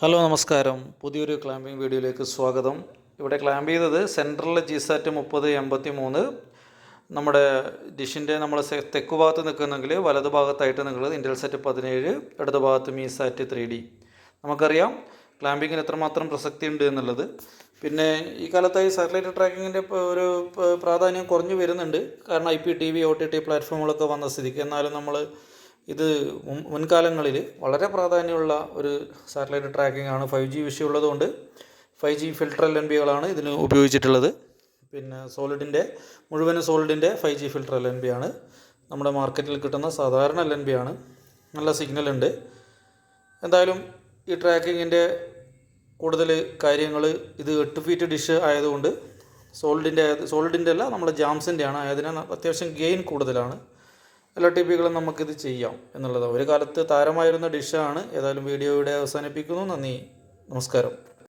Hello നമസ്കാരം. പുതിയൊരു clamping വീഡിയോയിലേക്ക് സ്വാഗതം. ഇവിടെ ക്ലാമ്പ് ചെയ്തത് സെൻട്രലിലെ ജി സാറ്റ് മുപ്പത് എൺപത്തി മൂന്ന് നമ്മുടെ ഡിഷിന്റെ നമ്മൾ തെക്ക് ഭാഗത്ത് നിൽക്കുന്നെങ്കിൽ വലതു ഭാഗത്തായിട്ട് നിങ്ങൾ ഇൻഡൽ സെറ്റ് പതിനേഴ് ഇടത് ഭാഗത്ത് മീ സാറ്റ് ത്രീ ഡി നമുക്കറിയാം ക്ലാമ്പിങ്ങിന് എത്രമാത്രം പ്രസക്തി ഉണ്ട് എന്നുള്ളത്. പിന്നെ ഈ കാലത്തായി സാറ്റലൈറ്റ് ട്രാക്കിങ്ങിന്റെ ഒരു പ്രാധാന്യം കുറഞ്ഞു വരുന്നുണ്ട്. കാരണം I P T V O T T പ്ലാറ്റ്ഫോമുകളൊക്കെ വന്ന സ്ഥിതിക്ക്. എന്നാലും നമ്മൾ ഇത് മുൻകാലങ്ങളിൽ വളരെ പ്രാധാന്യമുള്ള ഒരു സാറ്റലൈറ്റ് ട്രാക്കിംഗ് ആണ് five G വിഷയമുള്ളതുകൊണ്ട് five G filter L N ബികളാണ് ഇതിന് ഉപയോഗിച്ചിട്ടുള്ളത്. പിന്നെ സോളിഡിന്റെ മുഴുവൻ സോളിഡിന്റെ five G filter L N B ആണ് നമ്മുടെ മാർക്കറ്റിൽ കിട്ടുന്ന സാധാരണ എൽ എൻ ബി ആണ് നല്ല സിഗ്നൽ ഉണ്ട്. എന്തായാലും ഈ ട്രാക്കിങ്ങിന്റെ കൂടുതൽ കാര്യങ്ങൾ ഇത് എട്ട് ഫീറ്റ് ഡിഷ് ആയതുകൊണ്ട് സോളിഡിന്റെ സോളിഡിന്റെ അല്ല നമ്മുടെ ജാംസിന്റെ ആണ് ആയതിനാൽ അത്യാവശ്യം ഗെയിൻ കൂടുതലാണ്. എല്ലാ ടിപ്പികളും പികളും നമുക്കിത് ചെയ്യാം എന്നുള്ളത് ഒരു കാലത്ത് താരമായിരുന്ന ഡിഷാണ്. ഏതായാലും വീഡിയോ ഇവിടെ അവസാനിപ്പിക്കുന്നു. നന്ദി. നമസ്കാരം.